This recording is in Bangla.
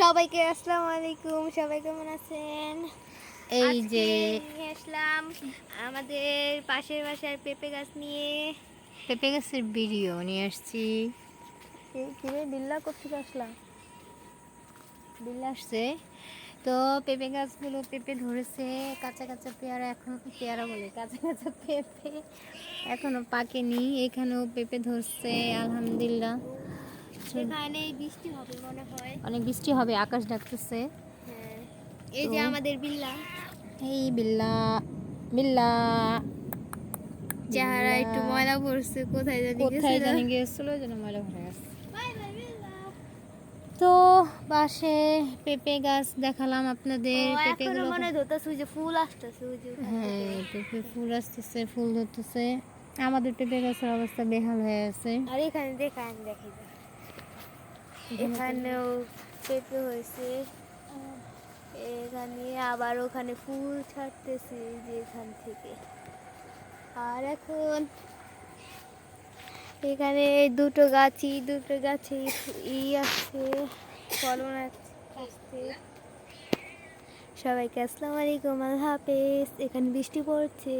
সবাইকে আসসালামু আলাইকুম সবাই কেমন আছেন? এই যে আসলাম আমাদের পাশের বাসার পেঁপে গাছ নিয়ে। পেঁপে গাছের ভিডিও নিয়ে আসছি। কিরে বিল্লা কোথেকে আসলাম বিল আসছে। তো পেঁপে গাছগুলো পেঁপে ধরেছে কাঁচা কাঁচা পেয়ারা এখন পেয়ারা বলে? কাঁচা কাঁচা পেঁপে এখনও পাকেনি এখানেও পেঁপে ধরছে আলহামদুলিল্লাহ। বৃষ্টি হবে মনে হয়। অনেক বৃষ্টি হবে আকাশ ডাকতেছে। হ্যাঁ। এই যে তো- আমাদের বিল্লা। এই বিল্লা বিল্লা। চেহারা একটু ময়লা পড়ছে কোথায় জানি কোথায় জানি গিয়েছিল যেন ময়লা ভরে গেছে। তো পাশে পেঁপে গাছ দেখালাম আপনাদের পেঁপে গুলো মনে ধরতেছে যে ফুল আসতেছে হ্যাঁ পেঁপে ফুল আসতেছে ফুল ধরতেছে। আমাদের পেঁপে গাছের অবস্থা বেহাল হয়ে আছে। আর এখানে দেখান দেখি। এখানেও পেঁপে হয়েছে। এখানে আবার ওখানে ফুল ছাড়তেছে যে এখান থেকে। আর এখন এখানে দুটো গাছই দুটো গাছে ই আছে ফলন আসছে। সবাইকে আসসালামু আলাইকুম, আল্লাহ হাফেজ। এখানে বৃষ্টি পড়ছে।